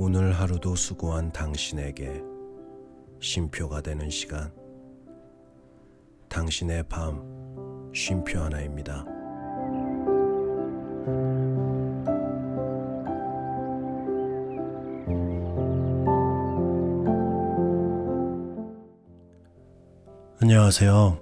오늘 하루도 수고한 당신에게 쉼표가 되는 시간. 당신의 밤 쉼표 하나입니다. 안녕하세요.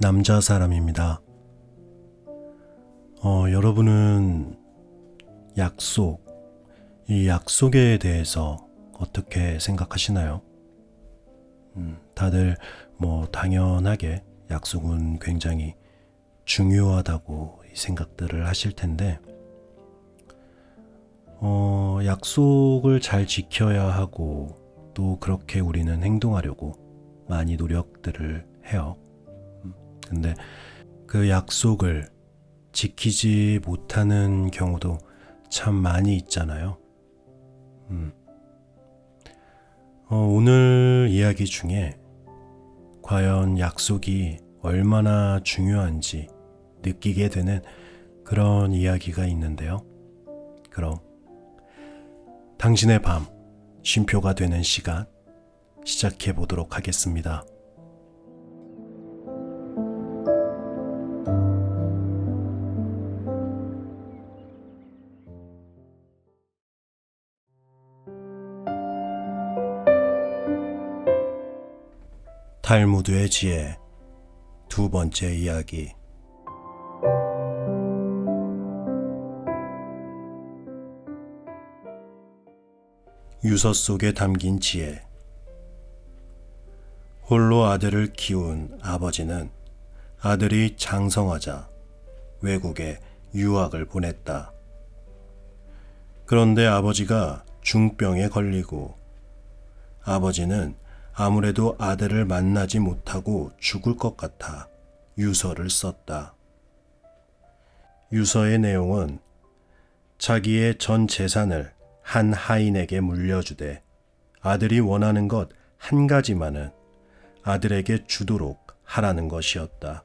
남자 사람입니다. 어, 여러분은 약속, 이 약속에 대해서 어떻게 생각하시나요? 음, 다들 뭐 당연하게 약속은 굉장히 중요하다고 이 생각들을 하실 텐데, 어, 약속을 잘 지켜야 하고 또 그렇게 우리는 행동하려고 많이 노력들을 해요. 음, 근데 그 약속을 지키지 못하는 경우도 참 많이 있잖아요. 음. 어, 오늘 이야기 중에 과연 약속이 얼마나 중요한지 느끼게 되는 그런 이야기가 있는데요. 그럼 당신의 밤 쉼표가 되는 시간 시작해 보도록 하겠습니다. 탈무드의 지혜. 두 번째 이야기. 유서 속에 담긴 지혜. 홀로 아들을 키운 아버지는 아들이 장성하자 외국에 유학을 보냈다. 그런데 아버지가 중병에 걸리고 아버지는 아무래도 아들을 만나지 못하고 죽을 것 같아 유서를 썼다. 유서의 내용은 자기의 전 재산을 한 하인에게 물려주되 아들이 원하는 것 한 가지만은 아들에게 주도록 하라는 것이었다.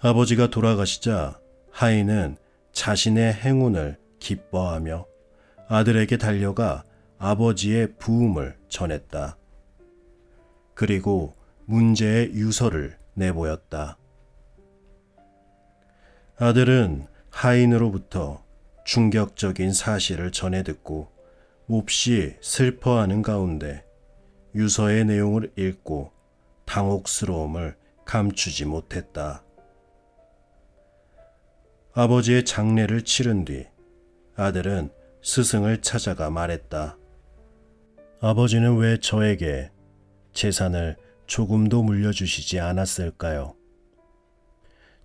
아버지가 돌아가시자 하인은 자신의 행운을 기뻐하며 아들에게 달려가 아버지의 부음을 전했다. 그리고 문제의 유서를 내보였다. 아들은 하인으로부터 충격적인 사실을 전해 듣고 몹시 슬퍼하는 가운데 유서의 내용을 읽고 당혹스러움을 감추지 못했다. 아버지의 장례를 치른 뒤 아들은 스승을 찾아가 말했다. 아버지는 왜 저에게 재산을 조금도 물려주시지 않았을까요?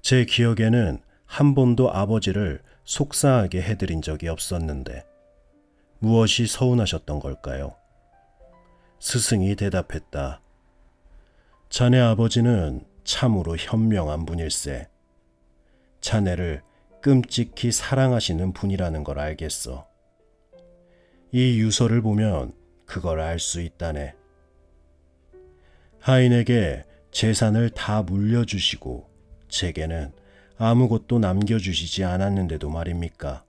제 기억에는 한 번도 아버지를 속상하게 해드린 적이 없었는데 무엇이 서운하셨던 걸까요? 스승이 대답했다. 자네 아버지는 참으로 현명한 분일세. 자네를 끔찍히 사랑하시는 분이라는 걸 알겠어. 이 유서를 보면 그걸 알 수 있다네. 하인에게 재산을 다 물려주시고 제게는 아무것도 남겨주시지 않았는데도 말입니까?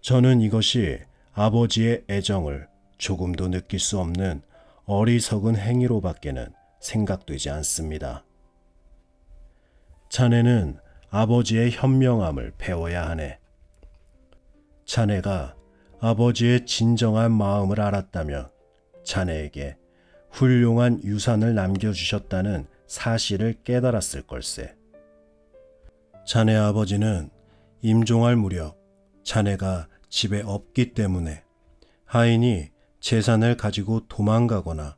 저는 이것이 아버지의 애정을 조금도 느낄 수 없는 어리석은 행위로밖에는 생각되지 않습니다. 자네는 아버지의 현명함을 배워야 하네. 자네가 아버지의 진정한 마음을 알았다면 자네에게 훌륭한 유산을 남겨주셨다는 사실을 깨달았을 걸세. 자네 아버지는 임종할 무렵 자네가 집에 없기 때문에 하인이 재산을 가지고 도망가거나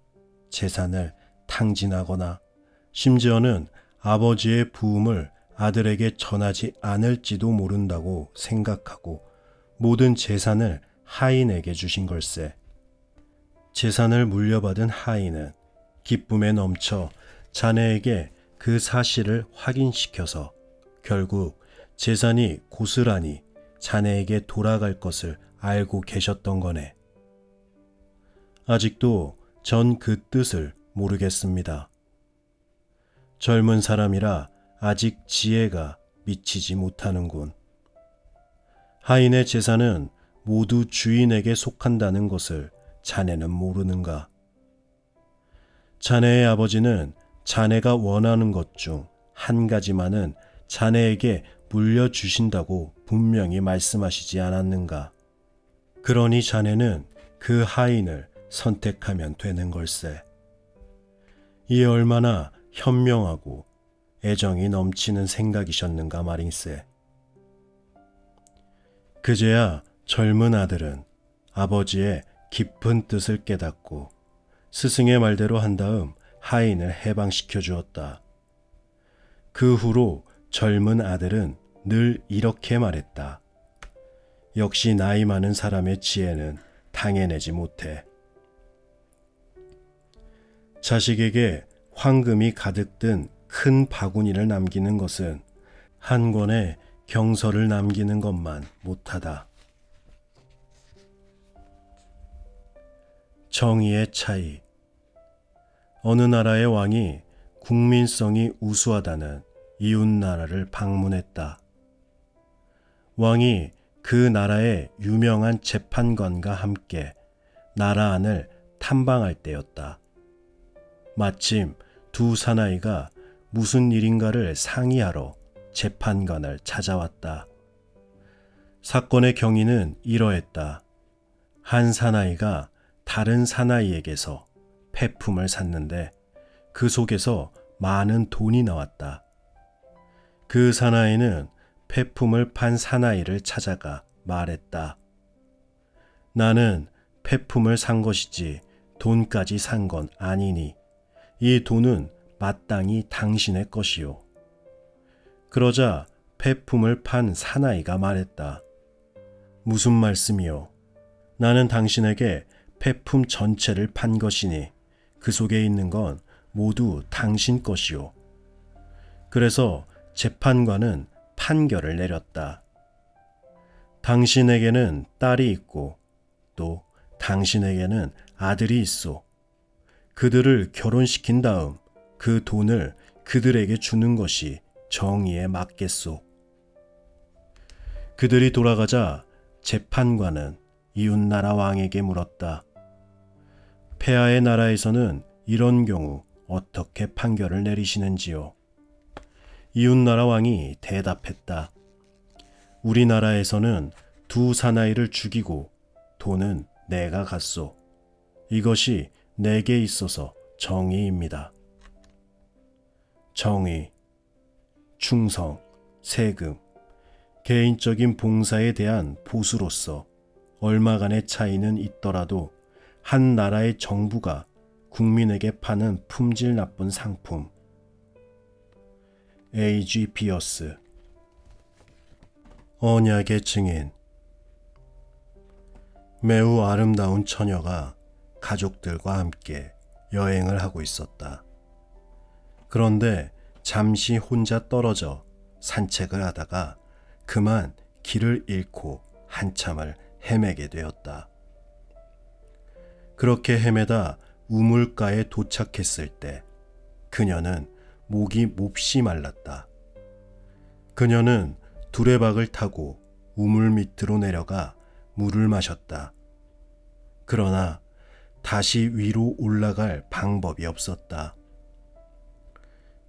재산을 탕진하거나 심지어는 아버지의 부음을 아들에게 전하지 않을지도 모른다고 생각하고 모든 재산을 하인에게 주신 걸세. 재산을 물려받은 하인은 기쁨에 넘쳐 자네에게 그 사실을 확인시켜서 결국 재산이 고스란히 자네에게 돌아갈 것을 알고 계셨던 거네. 아직도 전 그 뜻을 모르겠습니다. 젊은 사람이라 아직 지혜가 미치지 못하는군. 하인의 재산은 모두 주인에게 속한다는 것을 자네는 모르는가? 자네의 아버지는 자네가 원하는 것 중 한 가지만은 자네에게 물려주신다고 분명히 말씀하시지 않았는가? 그러니 자네는 그 하인을 선택하면 되는 걸세. 이 얼마나 현명하고 애정이 넘치는 생각이셨는가 말인세. 그제야 젊은 아들은 아버지의 깊은 뜻을 깨닫고 스승의 말대로 한 다음 하인을 해방시켜 주었다. 그 후로 젊은 아들은 늘 이렇게 말했다. 역시 나이 많은 사람의 지혜는 당해내지 못해. 자식에게 황금이 가득 든 큰 바구니를 남기는 것은 한 권의 경서를 남기는 것만 못하다. 정의의 차이. 어느 나라의 왕이 국민성이 우수하다는 이웃 나라를 방문했다. 왕이 그 나라의 유명한 재판관과 함께 나라 안을 탐방할 때였다. 마침 두 사나이가 무슨 일인가를 상의하러 재판관을 찾아왔다. 사건의 경위는 이러했다. 한 사나이가 다른 사나이에게서 폐품을 샀는데 그 속에서 많은 돈이 나왔다. 그 사나이는 폐품을 판 사나이를 찾아가 말했다. 나는 폐품을 산 것이지 돈까지 산 건 아니니 이 돈은 마땅히 당신의 것이요. 그러자 폐품을 판 사나이가 말했다. 무슨 말씀이요? 나는 당신에게 폐품 전체를 판 것이니 그 속에 있는 건 모두 당신 것이요. 그래서 재판관은 판결을 내렸다. 당신에게는 딸이 있고 또 당신에게는 아들이 있어. 그들을 결혼시킨 다음 그 돈을 그들에게 주는 것이 정의에 맞겠소. 그들이 돌아가자 재판관은 이웃나라 왕에게 물었다. 폐하의 나라에서는 이런 경우 어떻게 판결을 내리시는지요? 이웃나라 왕이 대답했다. 우리나라에서는 두 사나이를 죽이고 돈은 내가 갔소. 이것이 내게 있어서 정의입니다. 정의, 충성, 세금, 개인적인 봉사에 대한 보수로서 얼마간의 차이는 있더라도 한 나라의 정부가 국민에게 파는 품질 나쁜 상품. A.G. 비어스 언약의 증인 매우 아름다운 처녀가 가족들과 함께 여행을 하고 있었다. 그런데 잠시 혼자 떨어져 산책을 하다가 그만 길을 잃고 한참을 헤매게 되었다. 그렇게 헤매다 우물가에 도착했을 때 그녀는 목이 몹시 말랐다. 그녀는 두레박을 타고 우물 밑으로 내려가 물을 마셨다. 그러나 다시 위로 올라갈 방법이 없었다.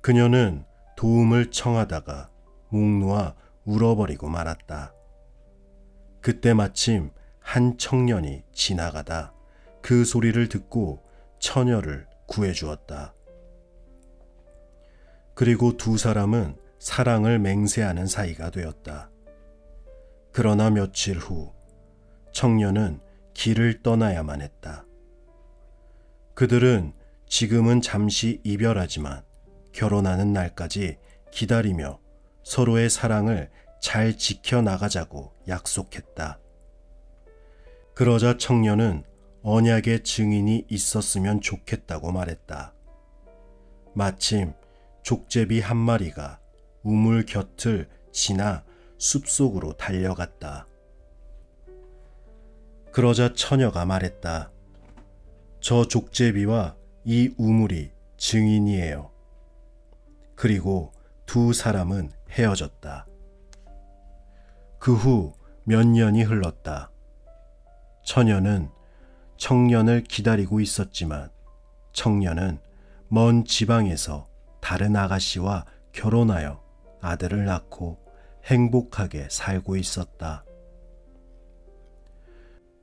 그녀는 도움을 청하다가 목 놓아 울어버리고 말았다. 그때 마침 한 청년이 지나가다 그 소리를 듣고 처녀를 구해 주었다. 그리고 두 사람은 사랑을 맹세하는 사이가 되었다. 그러나 며칠 후 청년은 길을 떠나야만 했다. 그들은 지금은 잠시 이별하지만 결혼하는 날까지 기다리며 서로의 사랑을 잘 지켜나가자고 약속했다. 그러자 청년은 언약의 증인이 있었으면 좋겠다고 말했다. 마침 족제비 한 마리가 우물 곁을 지나 숲속으로 달려갔다. 그러자 처녀가 말했다. 저 족제비와 이 우물이 증인이에요. 그리고 두 사람은 헤어졌다. 그 후 몇 년이 흘렀다. 처녀는 청년을 기다리고 있었지만 청년은 먼 지방에서 다른 아가씨와 결혼하여 아들을 낳고 행복하게 살고 있었다.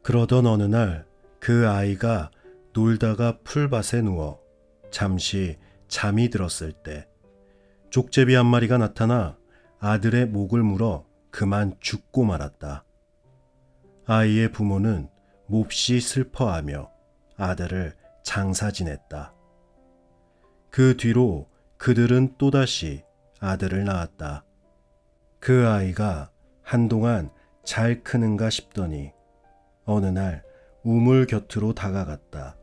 그러던 어느 날 그 아이가 놀다가 풀밭에 누워 잠시 잠이 들었을 때 족제비 한 마리가 나타나 아들의 목을 물어 그만 죽고 말았다. 아이의 부모는 몹시 슬퍼하며 아들을 장사 지냈다. 그 뒤로 그들은 또다시 아들을 낳았다. 그 아이가 한동안 잘 크는가 싶더니 어느 날 우물 곁으로 다가갔다.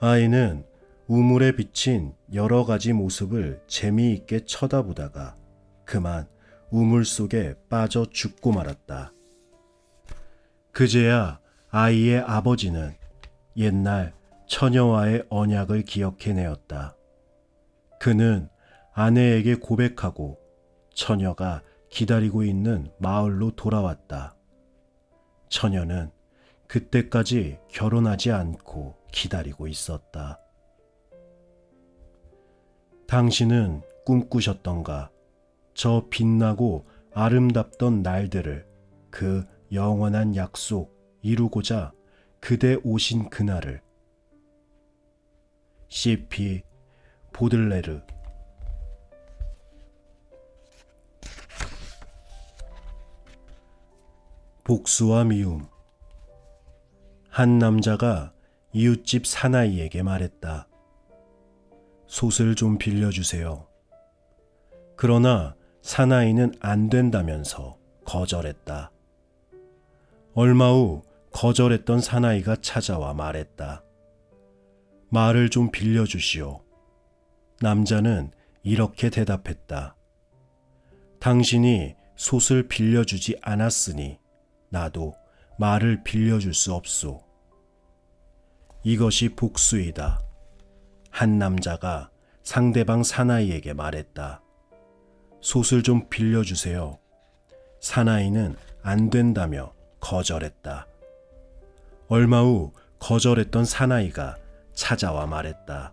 아이는 우물에 비친 여러 가지 모습을 재미있게 쳐다보다가 그만 우물 속에 빠져 죽고 말았다. 그제야 아이의 아버지는 옛날 처녀와의 언약을 기억해내었다. 그는 아내에게 고백하고 처녀가 기다리고 있는 마을로 돌아왔다. 처녀는 그때까지 결혼하지 않고 기다리고 있었다. 당신은 꿈꾸셨던가 저 빛나고 아름답던 날들을 그 영원한 약속 이루고자 그대 오신 그날을 C.P. 보들레르 복수와 미움 한 남자가 이웃집 사나이에게 말했다. 솥을 좀 빌려주세요. 그러나 사나이는 안 된다면서 거절했다. 얼마 후 거절했던 사나이가 찾아와 말했다. 말을 좀 빌려주시오. 남자는 이렇게 대답했다. 당신이 솥을 빌려주지 않았으니 나도 말을 빌려줄 수 없소. 이것이 복수이다. 한 남자가 상대방 사나이에게 말했다. 솥을 좀 빌려주세요. 사나이는 안 된다며 거절했다. 얼마 후 거절했던 사나이가 찾아와 말했다.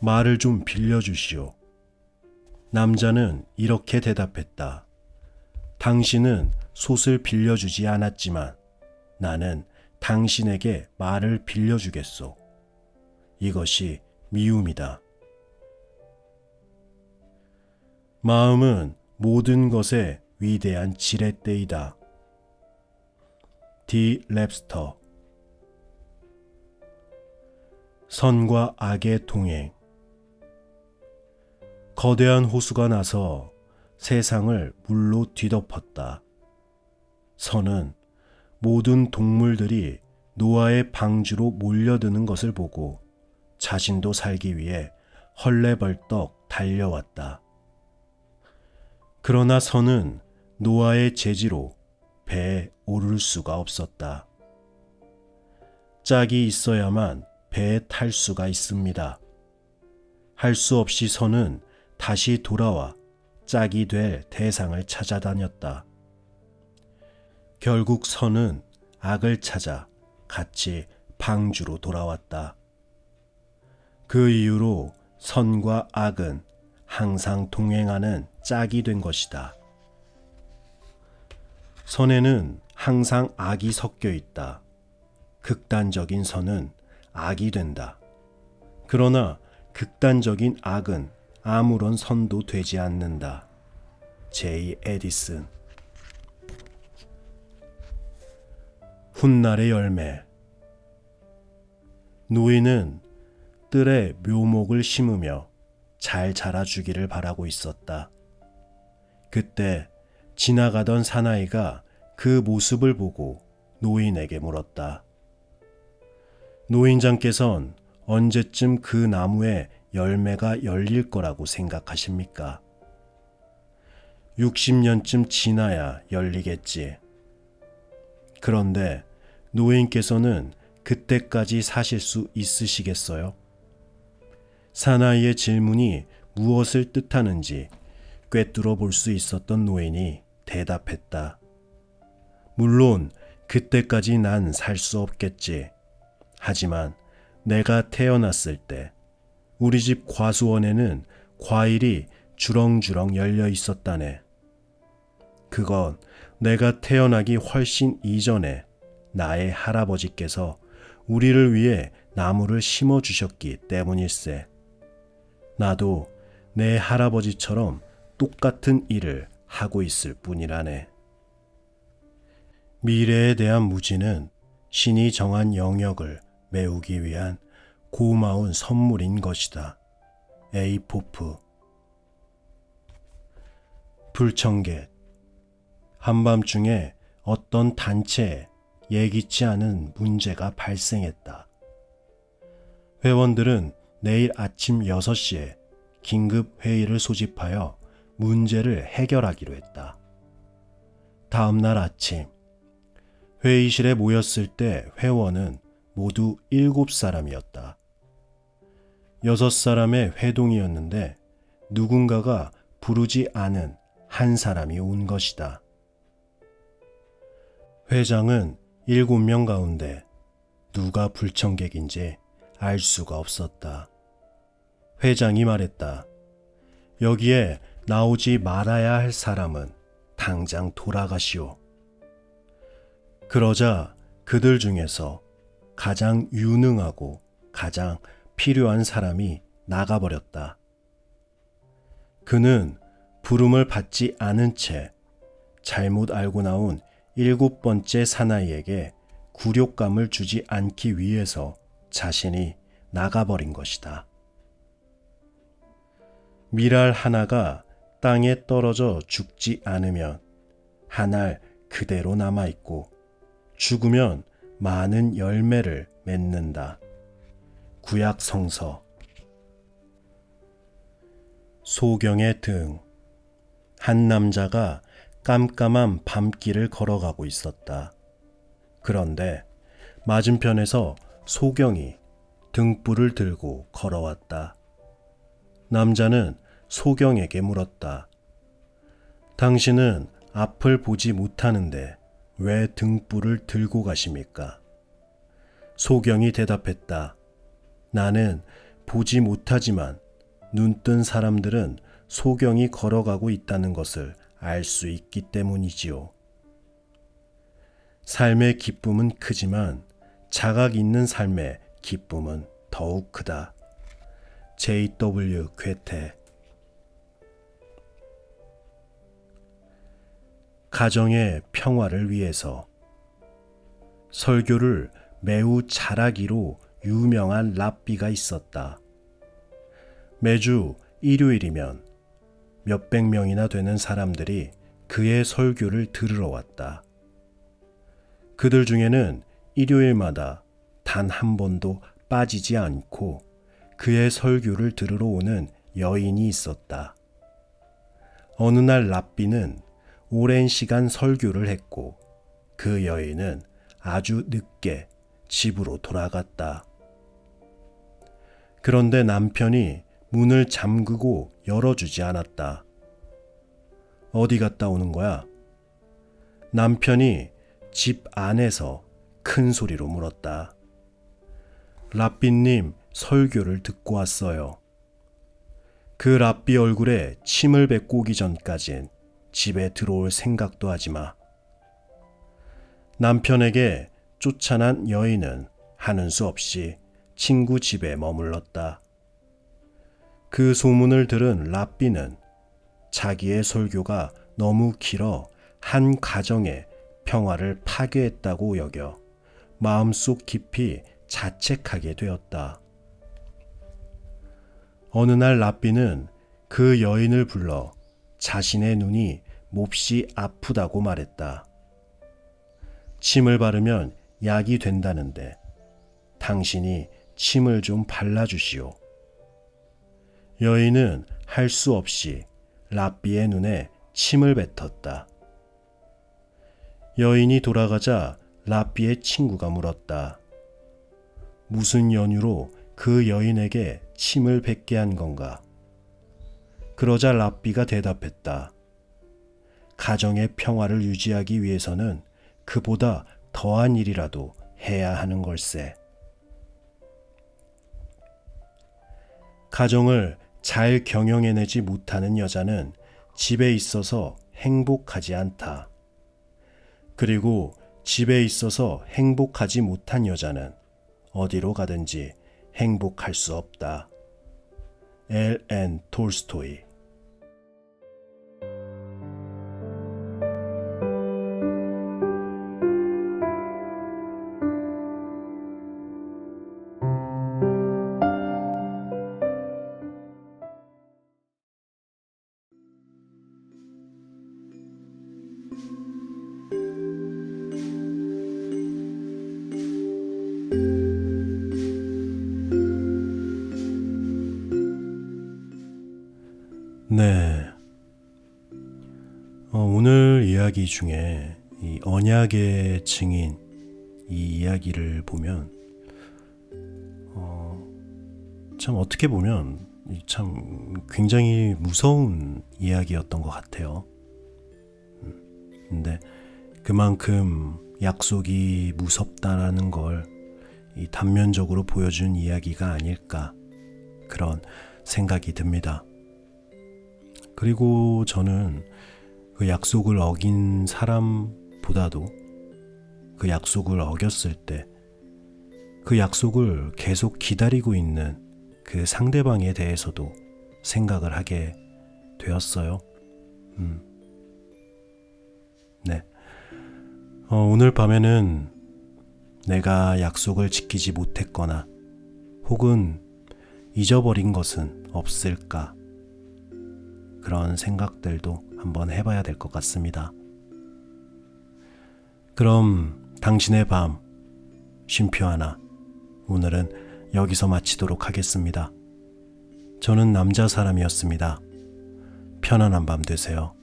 말을 좀 빌려주시오. 남자는 이렇게 대답했다. 당신은 솥을 빌려주지 않았지만 나는 당신에게 말을 빌려주겠소. 이것이 미움이다. 마음은 모든 것의 위대한 지렛대이다. 디 랩스터 선과 악의 동행 거대한 호수가 나서 세상을 물로 뒤덮었다. 선은 모든 동물들이 노아의 방주로 몰려드는 것을 보고 자신도 살기 위해 헐레벌떡 달려왔다. 그러나 선은 노아의 제지로 배에 오를 수가 없었다. 짝이 있어야만 배에 탈 수가 있습니다. 할 수 없이 선은 다시 돌아와 짝이 될 대상을 찾아다녔다. 결국 선은 악을 찾아 같이 방주로 돌아왔다. 그 이후로 선과 악은 항상 동행하는 짝이 된 것이다. 선에는 항상 악이 섞여 있다. 극단적인 선은 악이 된다. 그러나 극단적인 악은 아무런 선도 되지 않는다. 제이 에디슨 훗날의 열매 노인은 뜰에 묘목을 심으며 잘 자라주기를 바라고 있었다. 그때 지나가던 사나이가 그 모습을 보고 노인에게 물었다. 노인장께선 언제쯤 그 나무에 열매가 열릴 거라고 생각하십니까? 60년쯤 지나야 열리겠지. 그런데 노인께서는 그때까지 사실 수 있으시겠어요? 사나이의 질문이 무엇을 뜻하는지 꿰뚫어 볼 수 있었던 노인이 대답했다. 물론 그때까지 난 살 수 없겠지. 하지만 내가 태어났을 때 우리 집 과수원에는 과일이 주렁주렁 열려 있었다네. 그건 내가 태어나기 훨씬 이전에 나의 할아버지께서 우리를 위해 나무를 심어 주셨기 때문일세. 나도 내 할아버지처럼 똑같은 일을 하고 있을 뿐이라네. 미래에 대한 무지는 신이 정한 영역을 메우기 위한 고마운 선물인 것이다. 에이포프 불청객 한밤중에 어떤 단체에 예기치 않은 문제가 발생했다. 회원들은 내일 아침 6시에 긴급 회의를 소집하여 문제를 해결하기로 했다. 다음 날 아침 회의실에 모였을 때 회원은 모두 7사람이었다. 6사람의 회동이었는데 누군가가 부르지 않은 한 사람이 온 것이다. 회장은 7명 가운데 누가 불청객인지 알 수가 없었다. 회장이 말했다. 여기에 나오지 말아야 할 사람은 당장 돌아가시오. 그러자 그들 중에서 가장 유능하고 가장 필요한 사람이 나가버렸다. 그는 부름을 받지 않은 채 잘못 알고 나온 일곱 번째 사나이에게 굴욕감을 주지 않기 위해서 자신이 나가버린 것이다. 미랄 하나가 땅에 떨어져 죽지 않으면 한 알 그대로 남아있고 죽으면 많은 열매를 맺는다. 구약 성서 소경의 등 한 남자가 깜깜한 밤길을 걸어가고 있었다. 그런데 맞은편에서 소경이 등불을 들고 걸어왔다. 남자는 소경에게 물었다. 당신은 앞을 보지 못하는데 왜 등불을 들고 가십니까? 소경이 대답했다. 나는 보지 못하지만 눈뜬 사람들은 소경이 걸어가고 있다는 것을 알 수 있기 때문이지요. 삶의 기쁨은 크지만 자각 있는 삶의 기쁨은 더욱 크다. J.W. 괴테 가정의 평화를 위해서 설교를 매우 잘하기로 유명한 랍비가 있었다. 매주 일요일이면 몇백 명이나 되는 사람들이 그의 설교를 들으러 왔다. 그들 중에는 일요일마다 단 한 번도 빠지지 않고 그의 설교를 들으러 오는 여인이 있었다. 어느 날 랍비는 오랜 시간 설교를 했고 그 여인은 아주 늦게 집으로 돌아갔다. 그런데 남편이 문을 잠그고 열어주지 않았다. 어디 갔다 오는 거야? 남편이 집 안에서 큰 소리로 물었다. 랍비님 설교를 듣고 왔어요. 그 랍비 얼굴에 침을 뱉고 오기 전까진 집에 들어올 생각도 하지 마. 남편에게 쫓아난 여인은 하는 수 없이 친구 집에 머물렀다. 그 소문을 들은 랍비는 자기의 설교가 너무 길어 한 가정의 평화를 파괴했다고 여겨 마음속 깊이 자책하게 되었다. 어느 날 랍비는 그 여인을 불러 자신의 눈이 몹시 아프다고 말했다. 침을 바르면 약이 된다는데 당신이 침을 좀 발라주시오. 여인은 할 수 없이 랍비의 눈에 침을 뱉었다. 여인이 돌아가자 랍비의 친구가 물었다. 무슨 연유로 그 여인에게 침을 뱉게 한 건가? 그러자 랍비가 대답했다. 가정의 평화를 유지하기 위해서는 그보다 더한 일이라도 해야 하는 걸세. 가정을 잘 경영해내지 못하는 여자는 집에 있어서 행복하지 않다. 그리고 집에 있어서 행복하지 못한 여자는 어디로 가든지 행복할 수 없다. L.N. 톨스토이 이야기 중에 이 언약의 증인 이 이야기를 보면 어, 참 어떻게 보면 이참 굉장히 무서운 이야기였던 것 같아요. 음, 근데 그만큼 약속이 무섭다라는 걸이 단면적으로 보여준 이야기가 아닐까 그런 생각이 듭니다. 그리고 저는 그 약속을 어긴 사람보다도 그 약속을 어겼을 때 그 약속을 계속 기다리고 있는 그 상대방에 대해서도 생각을 하게 되었어요. 음. 네. 어, 오늘 밤에는 내가 약속을 지키지 못했거나 혹은 잊어버린 것은 없을까? 그런 생각들도 한번 해봐야 될 것 같습니다. 그럼 당신의 밤, 쉼표 하나, 오늘은 여기서 마치도록 하겠습니다. 저는 남자 사람이었습니다. 편안한 밤 되세요.